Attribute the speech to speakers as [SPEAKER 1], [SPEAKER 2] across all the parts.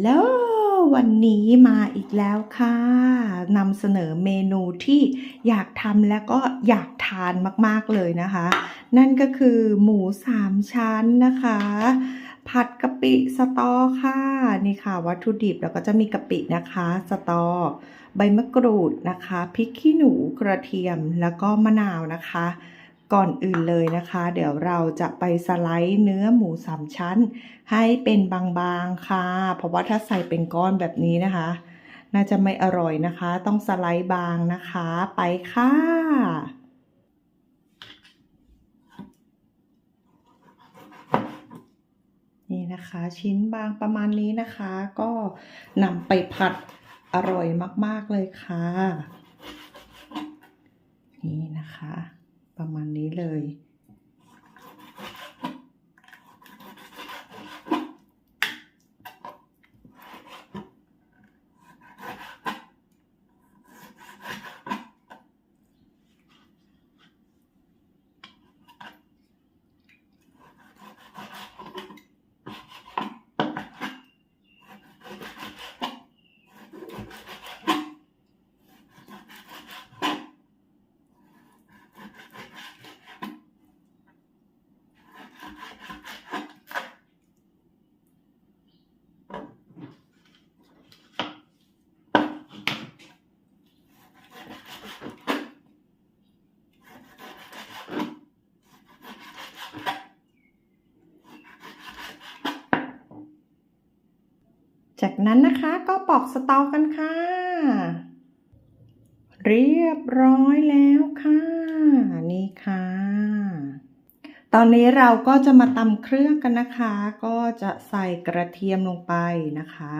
[SPEAKER 1] แล้ววันนี้มาอีกแล้วค่ะนำเสนอเมนูที่อยากทำและก็อยากทานมากๆเลยนะคะ นั่นก็คือหมูสามชั้นนะคะ ผัดกะปิสตอค่ะนี่ค่ะ วัตถุดิบแล้วก็จะมีกะปินะคะ สตอ ใบมะกรูดนะคะพริกขี้หนูกระเทียมแล้วก็มะนาวนะคะ ก่อนอื่นเลยนะคะ เดี๋ยวเราจะไปสไลด์เนื้อหมูสามชั้น ให้เป็นบางๆค่ะ เพราะว่าถ้าใส่เป็นก้อนแบบนี้นะคะ น่าจะไม่อร่อยนะคะ ต้องสไลด์บางนะคะ ไปค่ะนี่นะคะชิ้นบางประมาณนี้นะคะ ก็นำไปผัดอร่อยมาก ๆ เลยค่ะ นี่นะคะ ประมาณนี้เลย จากนั้นนะคะก็ปอกสตอกันค่ะ เรียบร้อยแล้วค่ะ นี่ค่ะ ตอนนี้เราก็จะมาตำเครื่องกันนะคะ ก็จะใส่กระเทียมลงไปนะคะ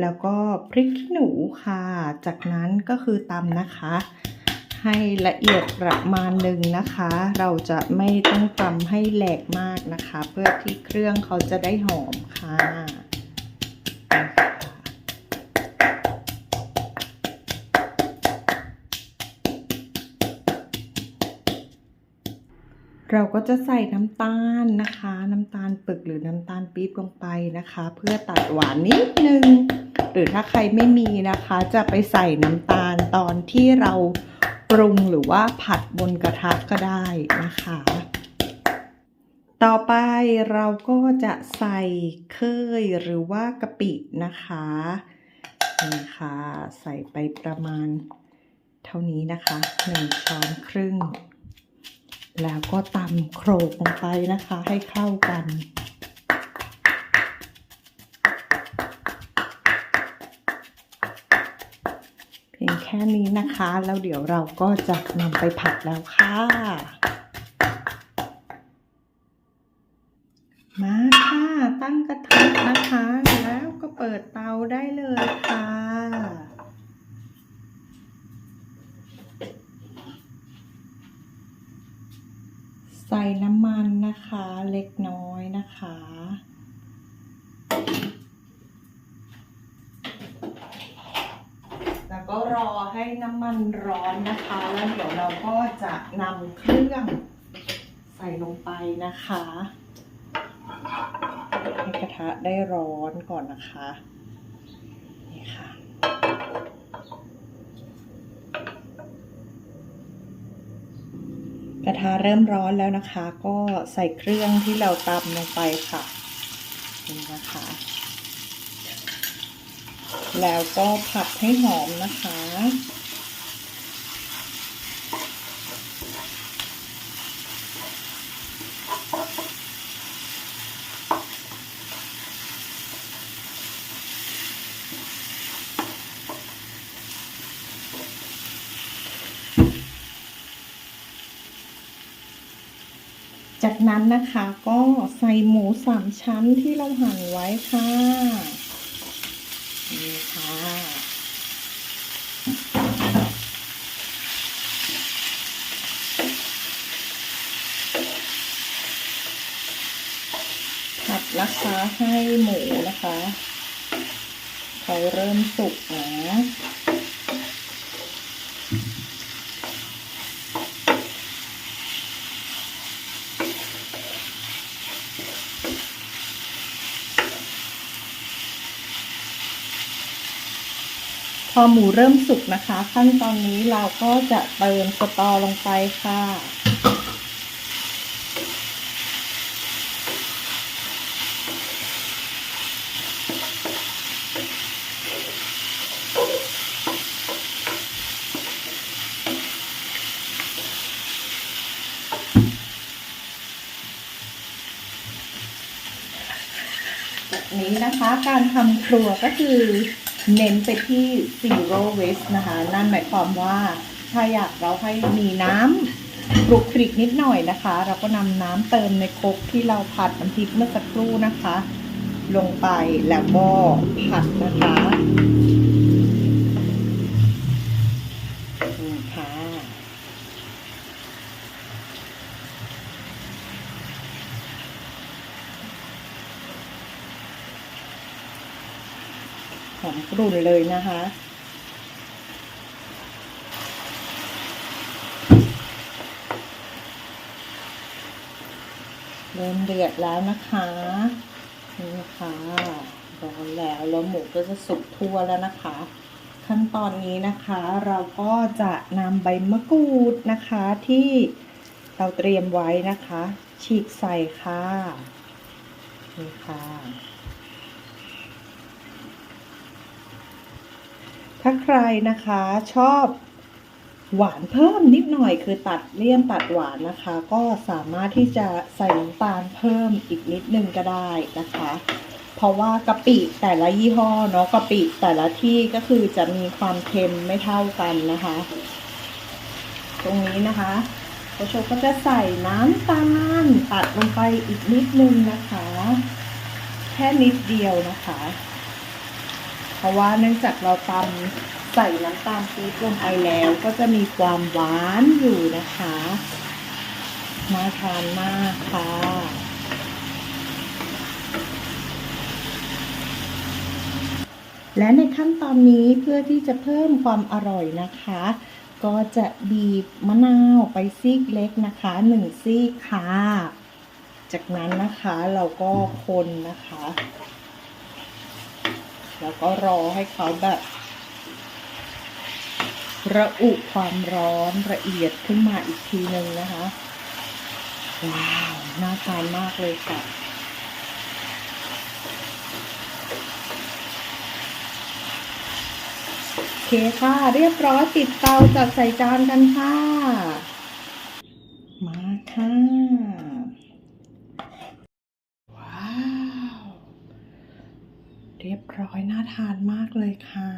[SPEAKER 1] แล้วก็พริกขี้หนูค่ะ จากนั้นก็คือตำนะคะ ให้ละเอียดประมาณหนึ่งนะคะ เราจะไม่ต้องตำให้แหลกมากนะคะ เพื่อที่เครื่องเขาจะได้หอมค่ะ เราก็จะใส่น้ำตาลนะคะ น้ำตาลปึกหรือน้ำตาลปี๊บลงไปนะคะ เพื่อตัดหวานนิดนึง หรือถ้าใครไม่มีนะคะ จะไปใส่น้ำตาลตอนที่เราปรุงหรือว่าผัดบนกระทะก็ได้นะคะ ต่อไปเราก็จะใส่เคยหรือว่ากะปินะคะนี่ค่ะใส่ไปประมาณเท่านี้นะคะหนึ่งช้อนครึ่ง แล้วก็ตำโขลกลงไปนะคะให้เข้ากันเพียงแค่นี้นะคะ แล้วเดี๋ยวเราก็จะนำไปผัดแล้วค่ะ มาค่ะ ตั้งกระทะนะคะ แล้วก็เปิดเตาได้เลยค่ะ ใส่น้ำมันนะคะเล็กน้อยนะคะ แล้วก็รอให้น้ำมันร้อนนะคะ แล้วเดี๋ยวเราก็จะนำเครื่องใส่ลงไปนะคะ ให้กระทะได้ร้อนก่อนนะคะ นี่ค่ะ กระทะเริ่มร้อนแล้วนะคะ ก็ใส่เครื่องที่เราตำลงไปค่ะนี่นะคะ แล้วก็ผัดให้หอมนะคะ จากนั้นนะคะก็ใส่หมูสามชั้นที่เราหั่นไว้ค่ะนี่ค่ะผัดนะคะให้หมูนะคะ เขาเริ่มสุกนะ พอหมูเริ่มสุกนะคะ ขั้นตอนนี้เราก็จะเติมสตอลงไปค่ะแบบนี้นะคะ การทำครัวก็คือ เน้นไปที่ zero waste นะคะ นั่นหมายความว่าถ้าอยากเราให้มีน้ำปลุกคลิกนิดหน่อยนะคะ เราก็นำน้ำเติมในครกที่เราผัดน้ำพริกเมื่อสักครู่นะคะ ลงไปแล้วก็ผัดนะคะนี่ค่ะ หอมกรุ่นเลยนะคะ เริ่มเดือดแล้วนะคะนี่ค่ะร้อนแล้วแล้วหมูก็จะสุกทั่วแล้วนะคะ ขั้นตอนนี้นะคะเราก็จะนำใบมะกรูดนะคะที่เราเตรียมไว้นะคะ ฉีกใส่ค่ะนี่ค่ะ ถ้าใครนะคะชอบหวานเพิ่มนิดหน่อยคือตัดเลี่ยนตัดหวานนะคะ ก็สามารถที่จะใส่น้ำตาลเพิ่มอีกนิดนึงก็ได้นะคะ เพราะว่ากะปิแต่ละยี่ห้อเนาะกะปิแต่ละที่ก็คือจะมีความเค็มไม่เท่ากันนะคะ ตรงนี้นะคะโคโชก็จะใส่น้ำตาลตัดลงไปอีกนิดนึงนะคะ แค่นิดเดียวนะคะ เพราะว่าเนื่องจากเราตำใส่น้ำตาลปี๊บลงไปแล้วก็จะมีความหวานอยู่นะคะน่าทานมากค่ะ และในขั้นตอนนี้เพื่อที่จะเพิ่มความอร่อยนะคะ ก็จะบีบมะนาวไปซีกเล็กนะคะหนึ่งซีกค่ะ จากนั้นนะคะเราก็คนนะคะ แล้วก็รอให้เขาแบบ ระอุความร้อนละเอียดขึ้นมาอีกทีหนึ่งนะคะ ว้าว น่าทานมากเลยค่ะโอเคค่ะ เรียบร้อยปิดเตาจัดใส่จานกันค่ะ มาค่ะ ว้าว เรียบร้อยน่าทานมากเลยค่ะ